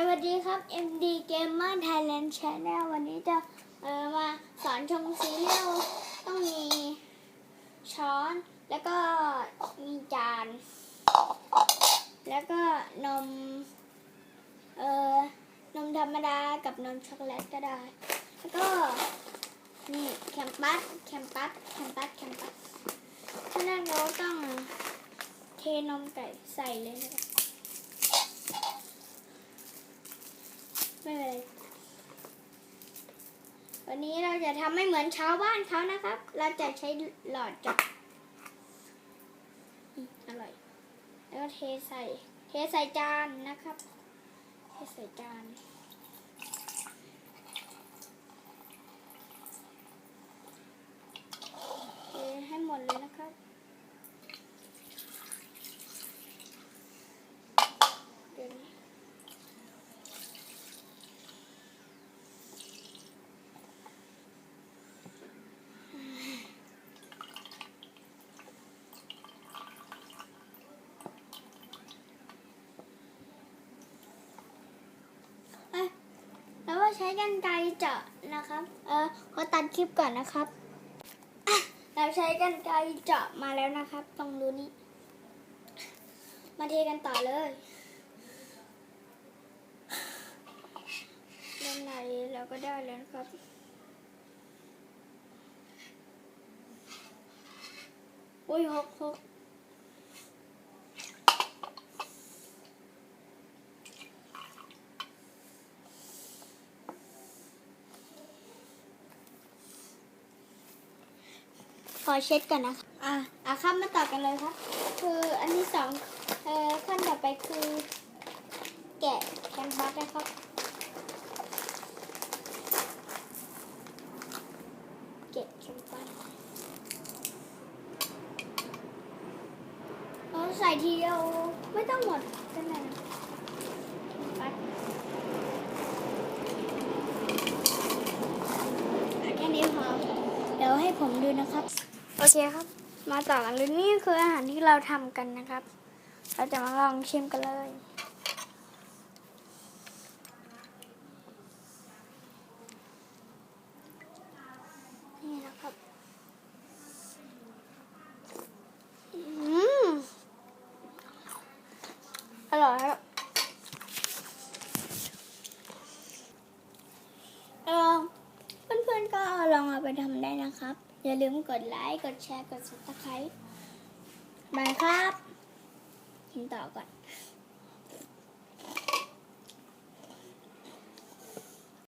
สวัสดีครับ MD Gamer Thailand Channel วันนี้จะมาสอนชงซีเรียลต้องมีช้อนแล้วก็มีจาน แล้วก็นม เอ่อนมธรรมดากับนมช็อกโกแลตก็ได้ แล้วก็นี่แคมปัสแคมปัสแคมปัสแคมปัสขั้นแรกเราต้องเทนมไก่ใส่เลยนะครับ ไม่เป็นไร วันนี้เราจะทำไม่เหมือนชาวบ้านเขานะครับ เราจะใช้หลอดจับอืมอร่อย แล้วก็เทใส่ เทใส่จานนะครับ เทใส่จาน เทให้หมดเลยนะครับ เดี๋ยวนะ เอ้ยแล้วก็ ใช้กันไกรเจาะนะครับ เออขอตัดคลิปก่อนนะครับ เราใช้กันไกรเจาะมาแล้วนะครับ ตรงรูนี้ มาเทกันต่อเลยด้านในเราก็ได้แล้วครับอุ้ยหกหก อเช็ดก่อนนะคะอะอะข้ามมาต่อกันเลยครับ คืออันที่สองเอ่อขั้นต่อไปคือ แกะแคนวาสนะครับแกะแคนวาสเราใส่ทีเดียวไม่ต้องหมดก็ได้นะแคนวาสอะแค่นี้พอเดี๋ยวให้ผมดูนะครับ โอเคครับ มาต่อกันเลยนี่คืออาหารที่เราทำกันนะครับ เราจะมาลองชิมกันเลยนี่นะครับอืมอร่อยครับเออเพื่อนๆก็ลองเอาไปทำได้นะครับ อย่าลืมกดไลค์ กดแชร์ กด subscribe บายครับกินต่อก่อน